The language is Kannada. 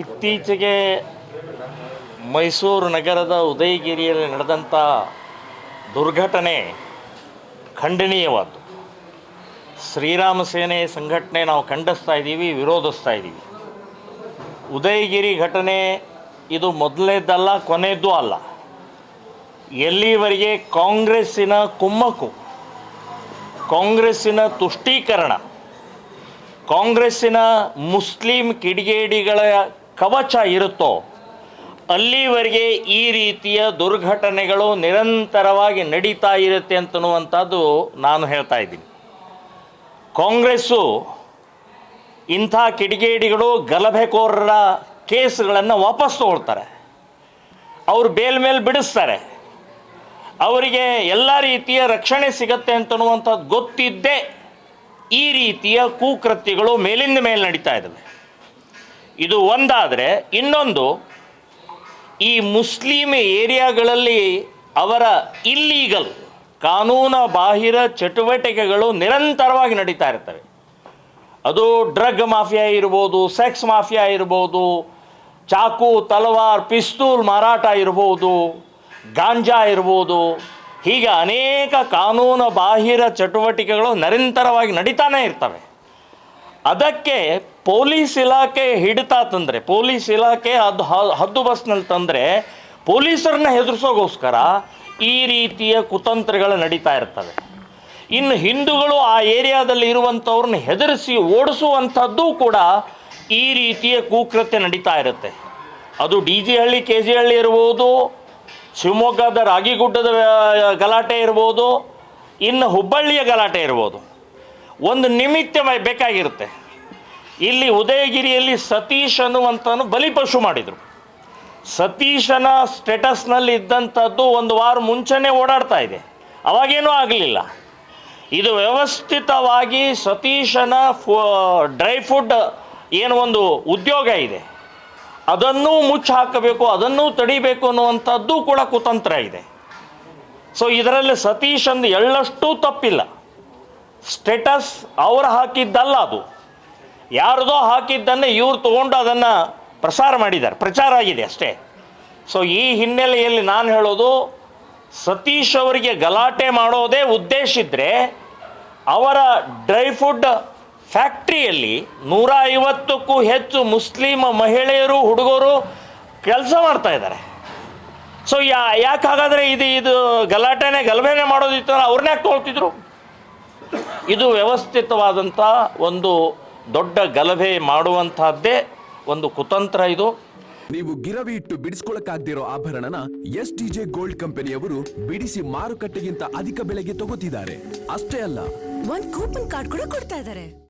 ಇತ್ತೀಚೆಗೆ ಮೈಸೂರು ನಗರದ ಉದಯಗಿರಿಯಲ್ಲಿ ನಡೆದಂಥ ದುರ್ಘಟನೆ ಖಂಡನೀಯವಾದ್ದು. ಶ್ರೀರಾಮ ಸೇನೆ ಸಂಘಟನೆ ನಾವು ಖಂಡಿಸ್ತಾ ಇದ್ದೀವಿ, ವಿರೋಧಿಸ್ತಾ ಇದ್ದೀವಿ. ಉದಯಗಿರಿ ಘಟನೆ ಇದು ಮೊದಲನೇದಲ್ಲ ಕೊನೆಯದ್ದು ಅಲ್ಲ. ಎಲ್ಲಿವರೆಗೆ ಕಾಂಗ್ರೆಸ್ಸಿನ ಕುಮ್ಮಕ್ಕು, ಕಾಂಗ್ರೆಸ್ಸಿನ ತುಷ್ಟೀಕರಣ, ಕಾಂಗ್ರೆಸ್ಸಿನ ಮುಸ್ಲಿಂ ಕಿಡಿಗೇಡಿಗಳ ಕವಚ ಇರುತ್ತೋ, ಅಲ್ಲಿವರೆಗೆ ಈ ರೀತಿಯ ದುರ್ಘಟನೆಗಳು ನಿರಂತರವಾಗಿ ನಡೀತಾ ಇರುತ್ತೆ ಅಂತನ್ನುವಂಥದ್ದು ನಾನು ಹೇಳ್ತಾ ಇದ್ದೀನಿ. ಕಾಂಗ್ರೆಸ್ಸು ಇಂಥ ಕಿಡಿಗೇಡಿಗಳು ಗಲಭೆಕೋರರ ಕೇಸ್ಗಳನ್ನು ವಾಪಸ್ ತಗೊಳ್ತಾರೆ. ಅವರು ಬೇಲ್ ಮೇಲೆ ಬಿಡಿಸ್ತಾರೆ. ಅವರಿಗೆ ಎಲ್ಲ ರೀತಿಯ ರಕ್ಷಣೆ ಸಿಗತ್ತೆ ಅಂತನ್ನುವಂಥದ್ದು ಗೊತ್ತಿದ್ದೇ ಈ ರೀತಿಯ ಕುಕೃತ್ಯಗಳು ಮೇಲಿಂದ ಮೇಲೆ ನಡೀತಾ ಇದ್ದಾವೆ. ಇದು ಒಂದಾದರೆ ಇನ್ನೊಂದು, ಈ ಮುಸ್ಲಿಂ ಏರಿಯಾಗಳಲ್ಲಿ ಅವರ ಇಲ್ಲೀಗಲ್ ಕಾನೂನು ಬಾಹಿರ ಚಟುವಟಿಕೆಗಳು ನಿರಂತರವಾಗಿ ನಡೀತಾ ಇರ್ತವೆ. ಅದು ಡ್ರಗ್ ಮಾಫಿಯಾ ಇರ್ಬೋದು, ಸೆಕ್ಸ್ ಮಾಫಿಯಾ ಇರ್ಬೋದು, ಚಾಕು, ತಲವಾರ್, ಪಿಸ್ತೂಲ್ ಮಾರಾಟ ಇರ್ಬೋದು, ಗಾಂಜಾ ಇರ್ಬೋದು, ಹೀಗೆ ಅನೇಕ ಕಾನೂನು ಬಾಹಿರ ಚಟುವಟಿಕೆಗಳು ನಿರಂತರವಾಗಿ ನಡೀತಾನೇ ಇರ್ತವೆ. ಅದಕ್ಕೆ ಪೊಲೀಸ್ ಇಲಾಖೆ ಹಿಡಿತಾ ತಂದರೆ, ಪೊಲೀಸ್ ಇಲಾಖೆ ಅದು ಹದ್ದು ಬಸ್ನಲ್ಲಿ ತಂದರೆ ಪೊಲೀಸರನ್ನ ಹೆದರಿಸೋಗೋಸ್ಕರ ಈ ರೀತಿಯ ಕುತಂತ್ರಗಳು ನಡೀತಾ ಇರ್ತವೆ. ಇನ್ನು ಹಿಂದೂಗಳು ಆ ಏರಿಯಾದಲ್ಲಿ ಇರುವಂಥವ್ರನ್ನ ಹೆದರಿಸಿ ಓಡಿಸುವಂಥದ್ದು ಕೂಡ ಈ ರೀತಿಯ ಕುಕೃತ್ಯ ನಡೀತಾ ಇರುತ್ತೆ. ಅದು D G Halli, K G Halli ಇರ್ಬೋದು, ಶಿವಮೊಗ್ಗದ ರಾಗಿಗುಡ್ಡದ ಗಲಾಟೆ ಇರ್ಬೋದು, ಇನ್ನು ಹುಬ್ಬಳ್ಳಿಯ ಗಲಾಟೆ ಇರ್ಬೋದು. ಒಂದು ನಿಮಿತ್ತ ಬೇಕಾಗಿರುತ್ತೆ. ಇಲ್ಲಿ ಉದಯಗಿರಿಯಲ್ಲಿ ಸತೀಶ್ ಅನ್ನುವಂಥನು ಬಲಿಪಶು ಮಾಡಿದರು. ಸತೀಶನ ಸ್ಟೇಟಸ್ನಲ್ಲಿ ಇದ್ದಂಥದ್ದು ಒಂದು ವಾರ ಮುಂಚೆನೇ ಓಡಾಡ್ತಾ ಇದೆ. ಅವಾಗೇನೂ ಆಗಲಿಲ್ಲ. ಇದು ವ್ಯವಸ್ಥಿತವಾಗಿ ಸತೀಶನ ಡ್ರೈ ಫುಡ್ ಏನು ಒಂದು ಉದ್ಯೋಗ ಇದೆ. ಅದನ್ನೂ ಮುಚ್ಚಿ ಹಾಕಬೇಕು ಅದನ್ನೂ ತಡಿಬೇಕು ಅನ್ನುವಂಥದ್ದು ಕೂಡ ಕುತಂತ್ರ ಇದೆ. ಸೊ, ಇದರಲ್ಲಿ ಸತೀಶ್ ಅಂದು ಎಳ್ಳಷ್ಟೂ ತಪ್ಪಿಲ್ಲ. ಸ್ಟೇಟಸ್ ಅವರು ಹಾಕಿದ್ದಲ್ಲ ಅದು. ಯಾರದೋ ಹಾಕಿದ್ದನ್ನೇ ಇವ್ರು ತೊಗೊಂಡು ಅದನ್ನು ಪ್ರಸಾರ ಮಾಡಿದ್ದಾರೆ. ಪ್ರಚಾರ ಆಗಿದೆ ಅಷ್ಟೇ. ಸೊ ಈ ಹಿನ್ನೆಲೆಯಲ್ಲಿ ನಾನು ಹೇಳೋದು, ಸತೀಶ್ ಅವರಿಗೆ ಗಲಾಟೆ ಮಾಡೋದೇ ಉದ್ದೇಶ ಇದ್ದರೆ ಅವರ ಡ್ರೈ ಫುಡ್ ಫ್ಯಾಕ್ಟ್ರಿಯಲ್ಲಿ ನೂರ ಐವತ್ತಕ್ಕೂ ಹೆಚ್ಚು ಮುಸ್ಲಿಂ ಮಹಿಳೆಯರು, ಹುಡುಗರು ಕೆಲಸ ಮಾಡ್ತಾ ಇದ್ದಾರೆ. ಸೊ ಯಾ ಯಾಕೆ ಹಾಗಾದರೆ ಇದು ಇದು ಗಲಾಟೆನೇ ಗಲಭೆನೇ ಮಾಡೋದಿತ್ತು ಅವ್ರನ್ನೇ ಯಾಕೆ ತೊಗೊಳ್ತಿದ್ರು? ಇದು ವ್ಯವಸ್ಥಿತವಾದಂಥ ಒಂದು ದೊಡ್ಡ ಗಲಭೆ ಮಾಡುವಂತಹದ್ದೇ ಒಂದು ಕುತಂತ್ರ ಇದು. ನೀವು ಗಿರವಿ ಇಟ್ಟು ಬಿಡಿಸ್ಕೊಳಕ್ಕಾಗ್ದಿರೋ ಆಭರಣನ ಎಸ್ ಟಿ ಜೆ ಗೋಲ್ಡ್ ಕಂಪನಿಯವರು ಬಿಡಿಸಿ ಮಾರುಕಟ್ಟೆಗಿಂತ ಅಧಿಕ ಬೆಲೆಗೆ ತಗೋತಿದ್ದಾರೆ. ಅಷ್ಟೇ ಅಲ್ಲ. ಒಂದು ಕೂಪನ್ ಕಾರ್ಡ್ ಕೂಡ ಕೊಡ್ತಾ ಇದಾರೆ.